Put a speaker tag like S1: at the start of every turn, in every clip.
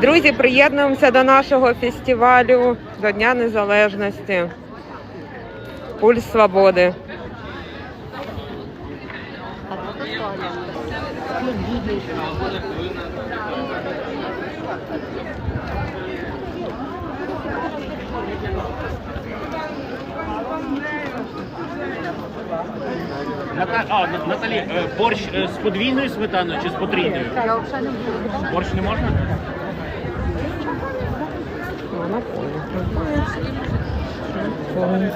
S1: Друзі, приєднуємося до нашого фестивалю до Дня Незалежності. Пульс свободи.
S2: Ната... А, Наталі, е, борщ е, з подвійною сметаною чи з потрійною? Борщ не можна?
S1: Повна.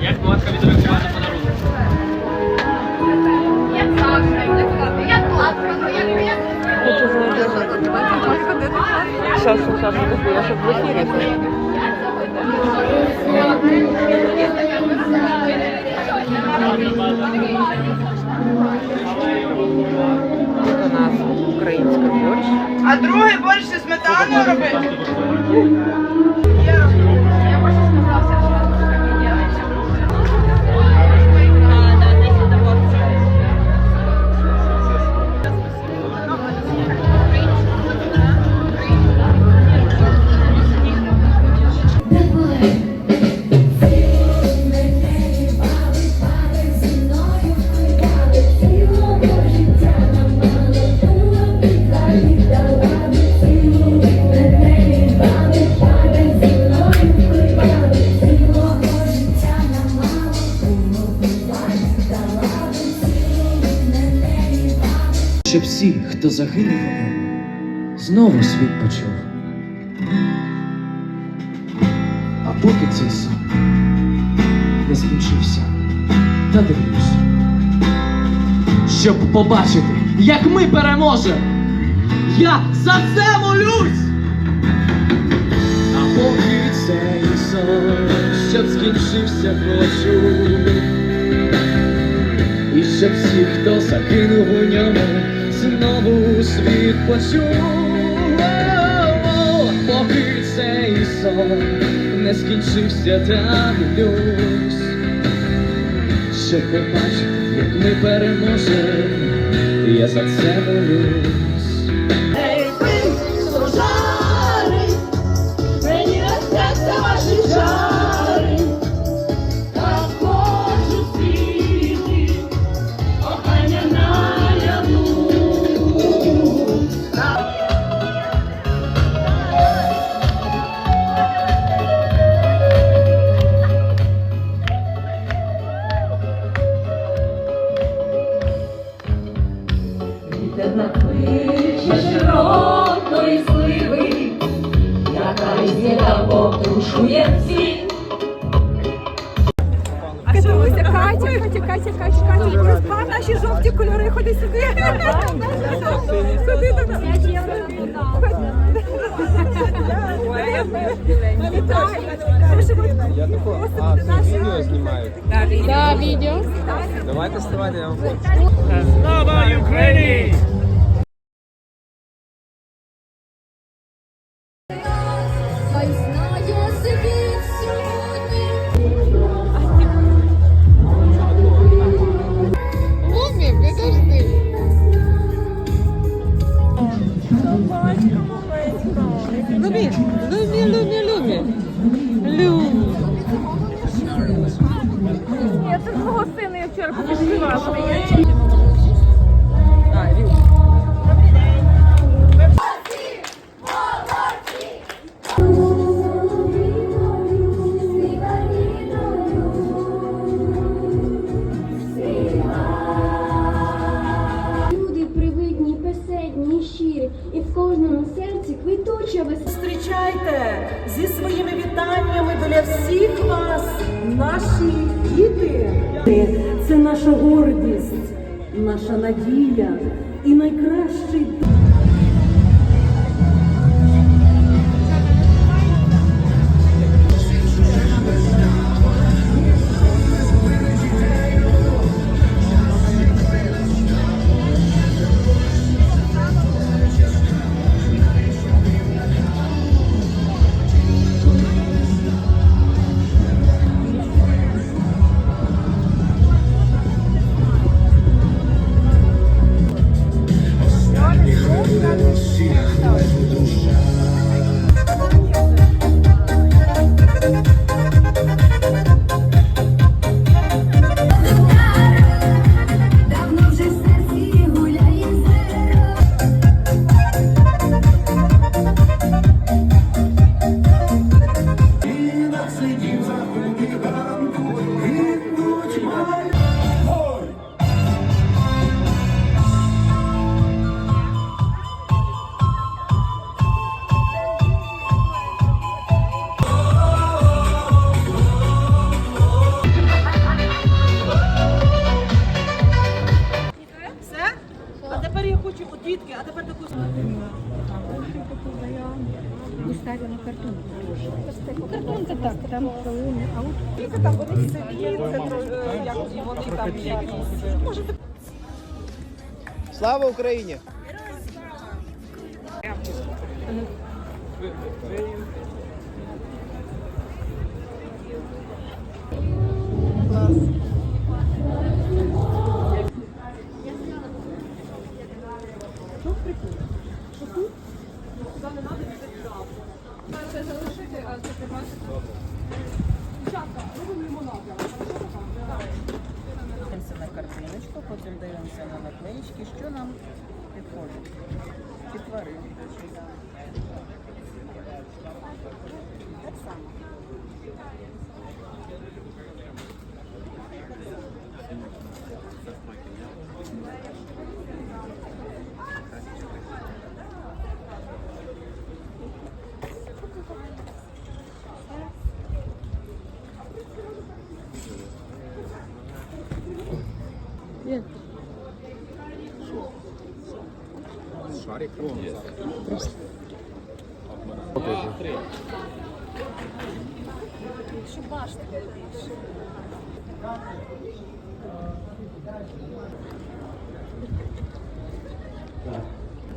S2: Як матка відреагувати подарунок?
S1: Хочу знайти. Щас, щас, щас, подожди, я щоб в ефірі. Тут у нас українська борщ.
S3: А другий борщ зі сметаною робити?
S4: Всі, хто загинув у ньому, знову світ почув. А поки цей сон не скінчився, та дивлюсь, щоб побачити, як ми переможемо. Я за це молюсь. А поки цей сон, щоб скінчився, хочу. І щоб всі, хто загинув у ньому, знову світ почув. Поки цей сон не скінчився, та люсь. щоб побачу, як ми переможемо, я за це молюсь.
S5: Потрушує.
S6: А що ось Катя, Катя, Катя, Катя, Катя, розпав наші жовті кольори, ходи сюди. Ходи до нас. Я такого, а, відео знімають? Да, відео.
S7: Давайте вставайте, я вам
S2: Слава Україні!
S3: Діти. Це наша гордість, наша надія і найкращий
S6: Тільки там вони селі, це тро- як вони там якісь. Може,
S7: Слава Україні!
S1: Дивимося на картиночку, потім дивимося на наклеїчки, що нам підходить. Під тварин.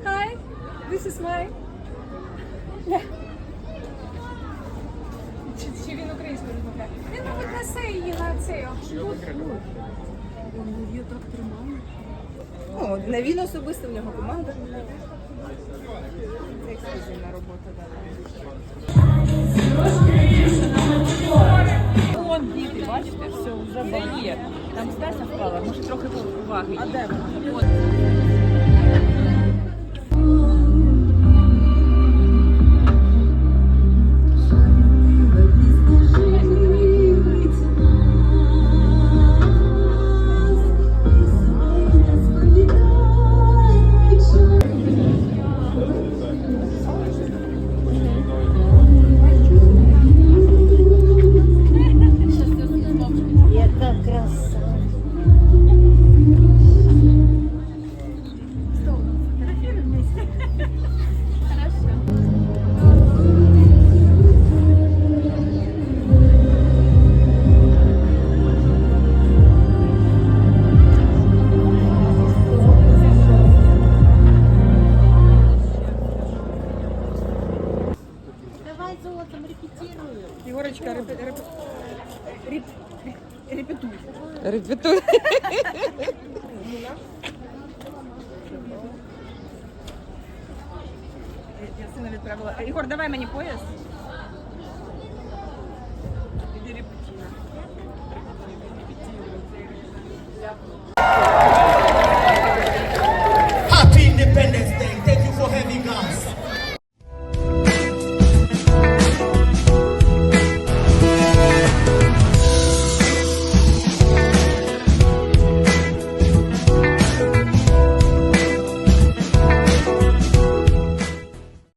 S6: Hi, this is my... Yeah. Чи, чи він українською розмовляє? Він, мабуть, несе її на цей обшут.
S1: Ну, не він особисто, в нього команда. Це ексклюзивна робота, Вон діти, бачите, все, вже є. Там Стася впала, може трохи уваги. А де вона?
S6: Ігорочка, реп, реп, реп, репетуй.
S1: Репетуй.
S6: Я сина відправила. Ігор, давай мені пояс. Іди репетуй.